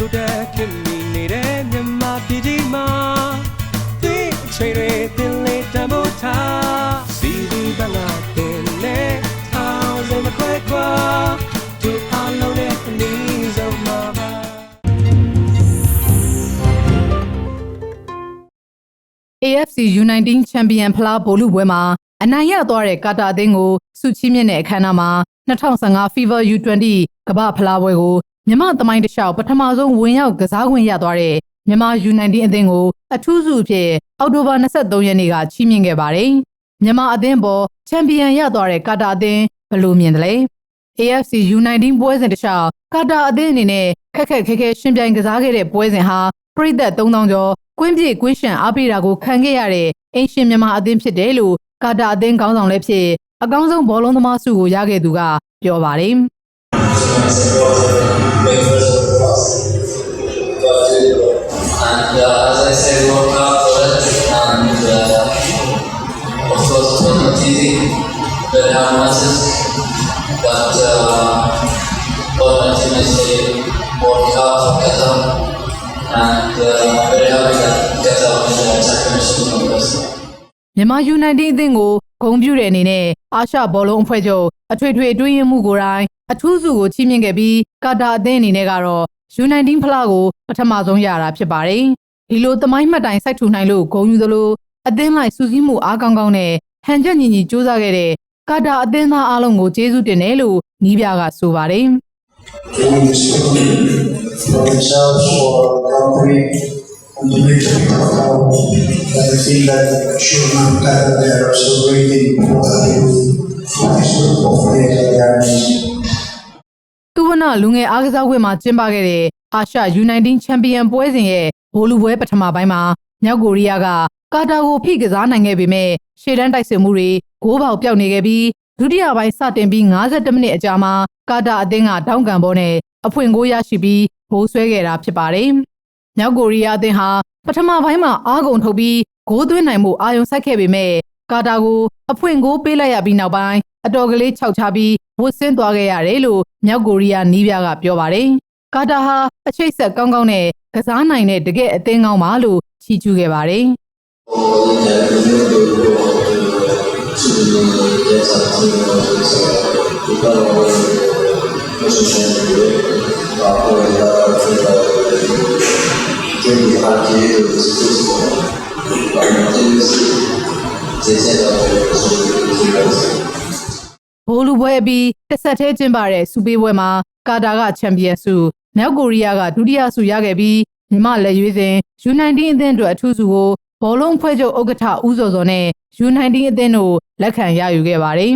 တို့တဲ့ခင်မီနေတဲ့မြန်မာပြည်ကြီးမှာဒီအချိန်တွေတင်လေးတန်ဖို့ထားစီဒီဘလာတင်နေအောင်စမခွဲခွာဒီအလုံးနဲ့အနည်းဆုံးမှာပါ AFC U19 Champion ဖလားဗိုလ်လုပွဲမှာအနိုင်ရသွားတဲ့ကာတာအသင်းကိုစုချီးမြှင့်တဲ့အခမ်းအနားမှာ2015 FIFA U20 ကမ္ဘာဖလားပွဲကို မြန်မာသမိုင်းတစ်လျှောက်ပထမဆုံးဝင်ရောက်ကစားခွင့်ရသွားတဲ့မြန်မာ U19 အသင်းကိုအထူးစုအဖြစ်အောက်တိုဘာ23ရက်နေ့ကချီးမြှင့်ခဲ့ပါတယ်။မြန်မာအသင်းပေါ်ချန်ပီယံရသွားတဲ့ကာတာအသင်းဘယ်လိုမြင်တယ်လဲ။ AFC U19 ပွဲစဉ်တစ်လျှောက်ကာတာအသင်းအနေနဲ့ခက်ခက်ခဲခဲရှင်ပြိုင်ကစားခဲ့တဲ့ပွဲစဉ်ဟာပရိသတ်3000ကျော်ကွင်းပြေကွင်းရှံအားပေးတာကိုခံခဲ့ရတဲ့အင်ရှင်မြန်မာအသင်းဖြစ်တယ်လို့ကာတာအသင်းခေါင်းဆောင်လည်းဖြစ်အကောင်းဆုံးဘောလုံးသမားဆုကိုရခဲ့သူကပြောပါတယ်။ And uh, as I said, work hard for it. And uh, of course, it's not easy. Very hard matches. But uh, all my teammates they work hard for Qatar. And uh, very happy that Qatar won the championship from us. မြန်မာ U19 အသင်းကို ဂုဏ်ပြုတဲ့အနေနဲ့အာရှဘောလုံးအဖွဲ့ချုပ်အထွေထွေအတွင်းရေးမှူးကိုယ်တိုင်အထူးစုကိုချီးမြှင့်ခဲ့ပြီးကာတာအသင်းအနေနဲ့ကတော့ U19 ဖလားကိုပထမဆုံးရတာဖြစ်ပါတယ်။ဒီလိုသမိုင်းမှတ်တိုင်စိုက်ထူနိုင်လို့ဂုဏ်ယူသလိုအသင်းလိုက်စူးစီးမှုအားကောင်းကောင်းနဲ့ဟန်ချက်ညီညီစူးစမ်းခဲ့တဲ့ကာတာအသင်းသားအားလုံးကိုကျေးဇူးတင်တယ်လို့နီးပြကဆိုပါတယ်။ doing this for themselves, for the country, and to make them proud. And I feel that should not that they are celebrating what they do. This group of players that they are missing. တူဝနလူငယ်အားကစားကွင်းမှာကျင်းပခဲ့တဲ့အာရှ U19 ချန်ပီယံပွဲစဉ်ရဲ့ဘိုလ်လူပွဲပထမပိုင်းမှာမြောက်ကိုရီးယားကကာတာကိုဖိကစားနိုင်ခဲ့ပေမဲ့ရှေ့တန်းတိုက်စစ်မှုတွေဂိုးပေါက်ပြောက်နေခဲ့ပြီးဒုတိယပိုင်းစတင်ပြီး52မိနစ်အကြာမှာကာတာအသင်းကတောင်းကန်ပေါ်နဲ့အဖွင့်ဂိုးရရှိပြီးဂိုးဆွဲခဲ့တာဖြစ်ပါတယ်။မြောက်ကိုရီးယားအသင်းဟာပထမပိုင်းမှာအားကုန်ထုတ်ပြီး ဂိုးသွင်းနိုင်မှုအာရုံစိုက်ခဲ့ပေမဲ့ကာတာကိုအဖွင့်ဂိုးပေးလိုက်ရပြီးနောက်ပိုင်းအတော်ကလေးခြောက်ချပြီးဝတ်ဆင်းသွားခဲ့ရတယ်လို့မြောက်ကိုရီးယားနီးပြကပြောပါတယ်။ကာတာဟာအချိတ်ဆက်ကောင်းကောင်းနဲ့ကစားနိုင်တဲ့တကယ့်အသင်းကောင်းပါလို့ချီးကျူးခဲ့ပါတယ်။ Thank you. ဘိုလ်လူပွဲအပြီးတစ်ဆက်သေးကျင်းပတဲ့စူပေးပွဲမှာကာတာကချန်ပီယံဆုမြောက်ကိုရီးယားကဒုတိယဆုရခဲ့ပြီးမြမလက်ရွေးစဉ် U19 အသင်းအတွက်အထူးဆုကိုဘောလုံးဖွဲ့ချုပ်ဥက္ကဋ္ဌဦးစောစောနဲ့ U19 အသင်းတို့လက်ခံရယူခဲ့ပါတယ်